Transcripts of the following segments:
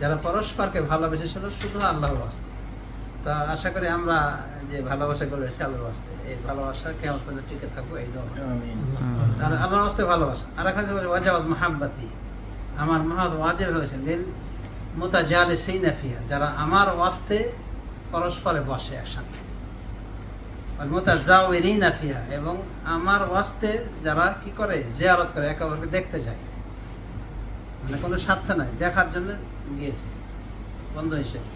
যারা পরস্পরকে ভালোবেসেছিল শুধু আল্লাহর বাস্তে তা আশা করি আমরা যে ভালোবাসা করে এসেছি আল্লাহর বাস্তে এই ভালোবাসা কেমন পর্যন্ত টিকে থাকব এই করি। আমিন। আল্লাহর বাস্তে ভালোবাসা। আর এক আছে ওয়াজাবাদ মাহাব্বাতি। আমার মহাদ ওয়াজেব হয়েছে লিল মোতা জালে সেই নাফিয়া যারা আমার ওয়াস্তে পরস্পরে বসে একসাথে। আর মোতা যাও এরই নাফিয়া এবং আমার ওয়াস্তে যারা কি করে জিয়ারত করে একে অপরকে দেখতে যায়। মানে কোনো স্বার্থ নাই, দেখার জন্য গিয়েছে। বন্ধু হিসেবে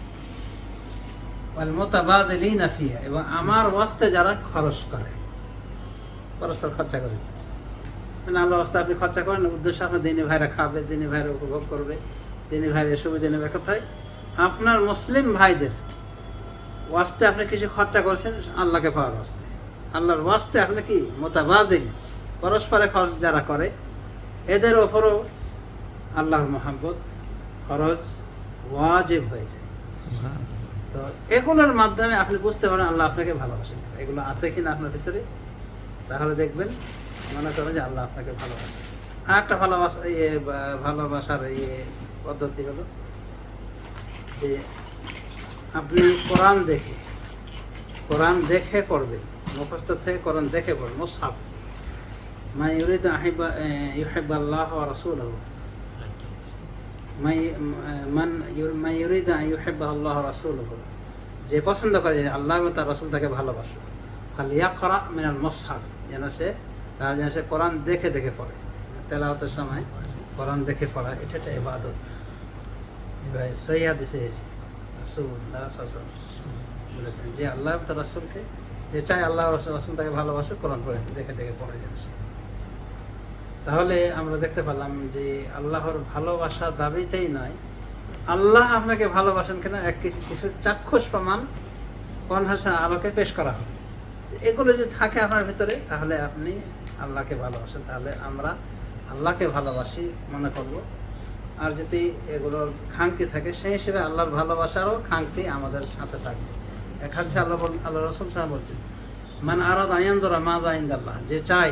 মোতাবাজ এবং আমার ওয়াস্তে যারা খরচ করে, পরস্পর খরচা করেছে। মানে আল্লাহ রাস্তা আপনি খরচা করেন, উদ্দেশ্য আপনার দিনী ভাইরা খাবে, দিনী ভাইরা উপভোগ করবে, দিনী ভাইয়ের সুবিধা নেবে কোথায় আপনার মুসলিম ভাইদের ওয়াস্তে আপনি কিছু খরচা করছেন, আল্লাহকে পাওয়ার ওয়াস্তে। আল্লাহর ওয়াস্তে আপনি কি? মোতাবাজিন পরস্পরে খরচ যারা করে, এদের ওপরও আল্লাহর মোহাম্মত খরচ ওয়াজিব হয়ে যায়। তো এগুলোর মাধ্যমে আপনি বুঝতে পারেন আল্লাহ আপনাকে ভালোবাসেন এগুলো আছে কিনা আপনার ভিতরে তাহলে দেখবেন মনে করেন যে আল্লাহ আপনাকে ভালোবাসে। আর একটা ভালোবাসা ইয়ে ভালোবাসার ইয়ে পদ্ধতি হলো যে আপনি কোরআন দেখে কোরআন দেখে পড়বেন মুখস্থ থেকে কোরআন দেখে পড়বেন মুসাফ মা ইউরিদ আহিবা ইউহিব আল্লাহ ওয়া যে পছন্দ করে আল্লাহ এবং তার রাসূল তাকে ভালোবাসে। ফাল ইয়াকরা মিনাল মুসহাফ যেন সে, তার যেন সে কোরআন দেখে দেখে পড়ে। তেলাওয়াতের সময় কোরআন দেখে পড়া এটা একটা ইবাদত। এবার সহি হাদিসে সাল্লাল্লাহু বলেছেন, যে আল্লাহ তার রাসূলকে, যে চায় আল্লাহ রাসূল তাকে ভালোবাসে কোরআন পড়ে, দেখে দেখে পড়ে যেন সে। তাহলে আমরা দেখতে পেলাম যে আল্লাহর ভালোবাসা দাবিতেই নয়। আল্লাহ আপনাকে ভালোবাসেন কিনা, এক কিছু চাক্ষুষ প্রমাণ কোন হাসান আলোকে পেশ করা হবে। এগুলো যদি থাকে আপনার ভিতরে, তাহলে আপনি আল্লাহকে ভালোবাসেন। তাহলে আমরা আল্লাহকে ভালোবাসি মনে করব। আর যদি এগুলোর খাঙ্কি থাকে, সেই হিসেবে আল্লাহর ভালোবাসারও খাঙ্কি আমাদের সাথে থাকবে। হাদিসে আল্লাহ আল্লাহ রসুল সাহেব বলছেন মানে আরাদ আয়ান্দরা মা আল্লাহ যে চাই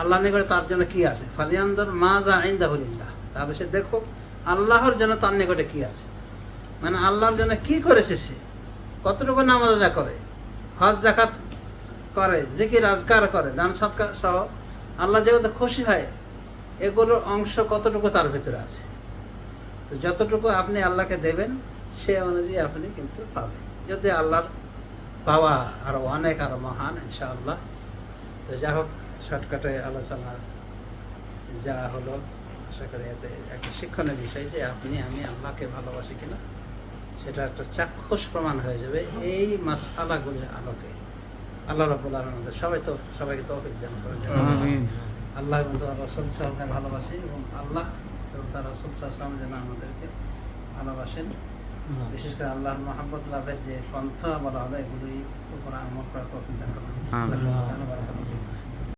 আল্লাহ নিকটে তার জন্য কি আছে? ফালিয়ান্দর মা যা আইন্দাহুলিল্লাহ তাহলে সে দেখো, আল্লাহর জন্য তার নিকটে কি আছে? মানে আল্লাহর জন্য কি করেছে সে? কতটুকু নামাজ করে? হজ জাকাত করে যে কি আজকার করে, দান সৎকার সহ আল্লাহ যেগুলো খুশি হয়, এগুলোর অংশ কতটুকু তার ভিতরে আছে? তো যতটুকু আপনি আল্লাহকে দেবেন, সে অনুযায়ী আপনি কিন্তু পাবেন। যদি আল্লাহর পাওয়া আরও অনেক, আরও মহান, ইনশাআল্লাহ। তো যাই হোক শর্টকাটে আলোচনা যা হলো আশা করি এতে একটা শিক্ষণের বিষয় যে আপনি আমি আল্লাহকে ভালোবাসি কিনা সেটা একটা চাক্ষুষ প্রমাণ হয়ে যাবে এই মাসালাগুলির আলোকে। আল্লাহ রব্বুল আলমদের সবাই তো সবাইকে তো দান করেন। আল্লাহ এবং তার রসুল সাহেবকে ভালোবাসি এবং আল্লাহ এবং তার রসুল সাহেব যেন আমাদেরকে ভালোবাসেন। বিশেষ করে আল্লাহর মোহাম্মদ লাভের যে পন্থা বলা হলো এগুলোই উপর আমল করা তো দান করেন।